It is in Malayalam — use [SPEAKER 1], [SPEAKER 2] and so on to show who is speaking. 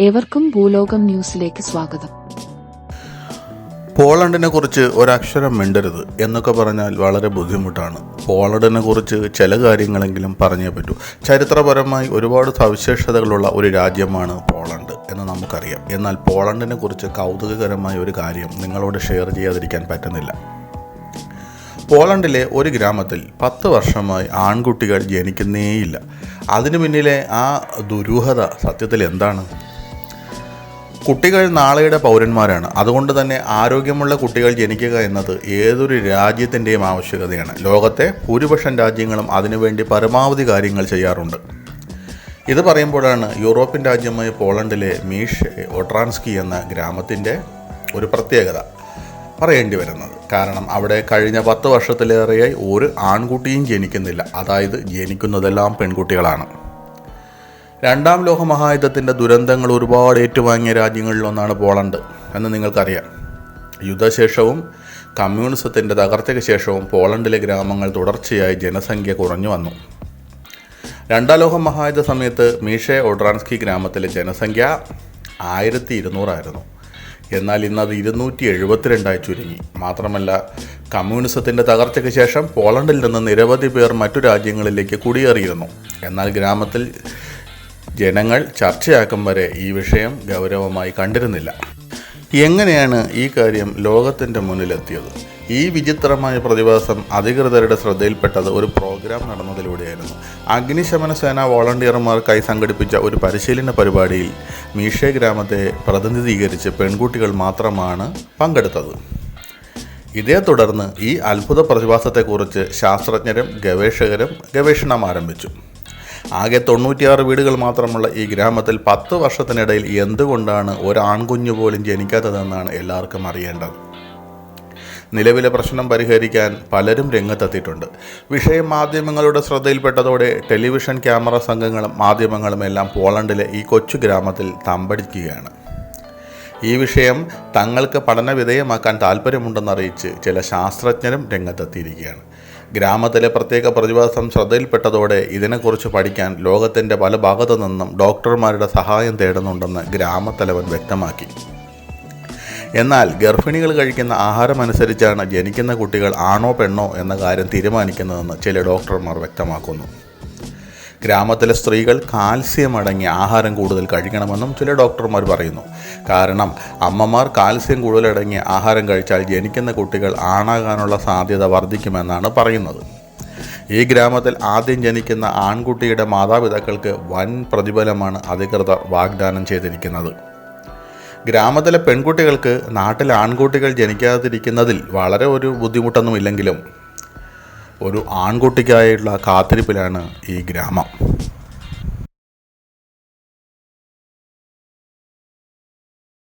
[SPEAKER 1] ഏവർക്കും ഭൂലോകം ന്യൂസിലേക്ക് സ്വാഗതം.
[SPEAKER 2] പോളണ്ടിനെ കുറിച്ച് ഒരക്ഷരം മിണ്ടരുത് എന്നൊക്കെ പറഞ്ഞാൽ വളരെ ബുദ്ധിമുട്ടാണ്. പോളണ്ടിനെ കുറിച്ച് ചില കാര്യങ്ങളെങ്കിലും പറഞ്ഞേ പറ്റൂ. ചരിത്രപരമായി ഒരുപാട് സവിശേഷതകളുള്ള ഒരു രാജ്യമാണ് പോളണ്ട് എന്ന് നമുക്കറിയാം. എന്നാൽ പോളണ്ടിനെ കുറിച്ച് കൗതുകകരമായ ഒരു കാര്യം നിങ്ങളോട് ഷെയർ ചെയ്യാതിരിക്കാൻ പറ്റുന്നില്ല. പോളണ്ടിലെ ഒരു ഗ്രാമത്തിൽ പത്ത് വർഷമായി ആൺകുട്ടികൾ ജനിക്കുന്നേയില്ല. അതിനു പിന്നിലെ ആ ദുരൂഹത സത്യത്തിൽ എന്താണ്? കുട്ടികൾ നാളെയുടെ പൗരന്മാരാണ്. അതുകൊണ്ട് തന്നെ ആരോഗ്യമുള്ള കുട്ടികൾ ജനിക്കുക എന്നത് ഏതൊരു രാജ്യത്തിന്റെയും ആവശ്യകതയാണ്. ലോകത്തെ ഭൂരിപക്ഷം രാജ്യങ്ങളും അതിനുവേണ്ടി പരമാവധി കാര്യങ്ങൾ ചെയ്യാറുണ്ട്. ഇത് പറയുമ്പോഴാണ് യൂറോപ്യൻ രാജ്യമായ പോളണ്ടിലെ മീഷ് ഒട്രാൻസ്കി എന്ന ഗ്രാമത്തിന്റെ ഒരു പ്രത്യേകത പറയേണ്ടി വരുന്നത്. കാരണം അവിടെ കഴിഞ്ഞ പത്ത് വർഷത്തിലേറെയായി ഒരു ആൺകുട്ടിയും ജനിക്കുന്നില്ല. അതായത് ജനിക്കുന്നതെല്ലാം പെൺകുട്ടികളാണ്. രണ്ടാം ലോക മഹായുദ്ധത്തിന്റെ ദുരന്തങ്ങൾ ഒരുപാട് ഏറ്റുവാങ്ങിയ രാജ്യങ്ങളിലൊന്നാണ് പോളണ്ട് എന്ന് നിങ്ങൾക്കറിയാം. യുദ്ധശേഷവും കമ്മ്യൂണിസത്തിന്റെ തകർച്ചയ്ക്ക് ശേഷവും പോളണ്ടിലെ ഗ്രാമങ്ങൾ തുടർച്ചയായി ജനസംഖ്യ കുറഞ്ഞു വന്നു. രണ്ടാം ലോക മഹായുദ്ധ സമയത്ത് മീഷെ ഒഡ്രാൻസ്കി ഗ്രാമത്തിലെ ജനസംഖ്യ ആയിരത്തി ഇരുന്നൂറായിരുന്നു എന്നാൽ ഇന്നത് ഇരുന്നൂറ്റി എഴുപത്തിരണ്ടായി ചുരുങ്ങി. മാത്രമല്ല കമ്മ്യൂണിസത്തിന്റെ തകർച്ചയ്ക്ക് ശേഷം പോളണ്ടിൽ നിന്ന് നിരവധി പേർ മറ്റു രാജ്യങ്ങളിലേക്ക് കുടിയേറിയിരുന്നു. എന്നാൽ ഗ്രാമത്തിൽ ജനങ്ങൾ ചർച്ചയാക്കും വരെ ഈ വിഷയം ഗൗരവമായി കണ്ടിരുന്നില്ല. എങ്ങനെയാണ് ഈ കാര്യം ലോകത്തിന്റെ മുന്നിലെത്തിയത്? ഈ വിചിത്രമായ പ്രതിഭാസം അധികൃതരുടെ ശ്രദ്ധയിൽപ്പെട്ടത് ഒരു പ്രോഗ്രാം നടന്നതിലൂടെയായിരുന്നു. അഗ്നിശമന സേന വോളണ്ടിയർമാർക്കായി സംഘടിപ്പിച്ച ഒരു പരിശീലന പരിപാടിയിൽ മീഷെ ഗ്രാമത്തെ പ്രതിനിധീകരിച്ച് പെൺകുട്ടികൾ മാത്രമാണ് പങ്കെടുത്തത്. ഇതേ തുടർന്ന് ഈ അത്ഭുത പ്രതിഭാസത്തെക്കുറിച്ച് ശാസ്ത്രജ്ഞരും ഗവേഷകരും ഗവേഷണം ആരംഭിച്ചു. ആകെ തൊണ്ണൂറ്റിയാറ് വീടുകൾ മാത്രമുള്ള ഈ ഗ്രാമത്തിൽ പത്ത് വർഷത്തിനിടയിൽ എന്തുകൊണ്ടാണ് ഒരു ആൺകുഞ്ഞു പോലും ജനിക്കാത്തതെന്നാണ് എല്ലാവർക്കും അറിയേണ്ടത്. നിലവിലെ പ്രശ്നം പരിഹരിക്കാൻ പലരും രംഗത്തെത്തിയിട്ടുണ്ട്. വിഷയം മാധ്യമങ്ങളുടെ ശ്രദ്ധയിൽപ്പെട്ടതോടെ ടെലിവിഷൻ ക്യാമറ സംഘങ്ങളും മാധ്യമങ്ങളും എല്ലാം പോളണ്ടിലെ ഈ കൊച്ചു ഗ്രാമത്തിൽ തമ്പടിക്കുകയാണ്. ഈ വിഷയം തങ്ങൾക്ക് പഠനവിധേയമാക്കാൻ താല്പര്യമുണ്ടെന്നറിയിച്ച് ചില ശാസ്ത്രജ്ഞരും രംഗത്തെത്തിയിരിക്കുകയാണ്. ഗ്രാമത്തിലെ പ്രത്യേക പ്രതിഭാസം ശ്രദ്ധയിൽപ്പെട്ടതോടെ ഇതിനെക്കുറിച്ച് പഠിക്കാൻ ലോകത്തിന്റെ പല ഭാഗത്തു നിന്നും ഡോക്ടർമാരുടെ സഹായം തേടുന്നുണ്ടെന്ന് ഗ്രാമത്തലവൻ വ്യക്തമാക്കി. എന്നാൽ ഗർഭിണികൾ കഴിക്കുന്ന ആഹാരമനുസരിച്ചാണ് ജനിക്കുന്ന കുട്ടികൾ ആണോ പെണ്ണോ എന്ന കാര്യം തീരുമാനിക്കുന്നതെന്ന് ചില ഡോക്ടർമാർ വ്യക്തമാക്കുന്നു. ഗ്രാമത്തിലെ സ്ത്രീകൾ കാൽസ്യം അടങ്ങിയ ആഹാരം കൂടുതൽ കഴിക്കണമെന്നും ചില ഡോക്ടർമാർ പറയുന്നു. കാരണം അമ്മമാർ കാൽസ്യം കൂടുതലടങ്ങിയ ആഹാരം കഴിച്ചാൽ ജനിക്കുന്ന കുട്ടികൾ ആണാകാനുള്ള സാധ്യത വർദ്ധിക്കുമെന്നാണ് പറയുന്നത്. ഈ ഗ്രാമത്തിൽ ആദ്യം ജനിക്കുന്ന ആൺകുട്ടിയുടെ മാതാപിതാക്കൾക്ക് വൻ പ്രതിഫലമാണ് അധികൃതർ വാഗ്ദാനം ചെയ്തിരിക്കുന്നത്. ഗ്രാമത്തിലെ പെൺകുട്ടികൾക്ക് നാട്ടിൽ ആൺകുട്ടികൾ ജനിക്കാതിരിക്കുന്നതിൽ വളരെ ഒരു ബുദ്ധിമുട്ടൊന്നുമില്ലെങ്കിലും ഒരു ആൺകുട്ടിക്കായുള്ള കാത്തിരിപ്പിലാണ് ഈ ഗ്രാമം.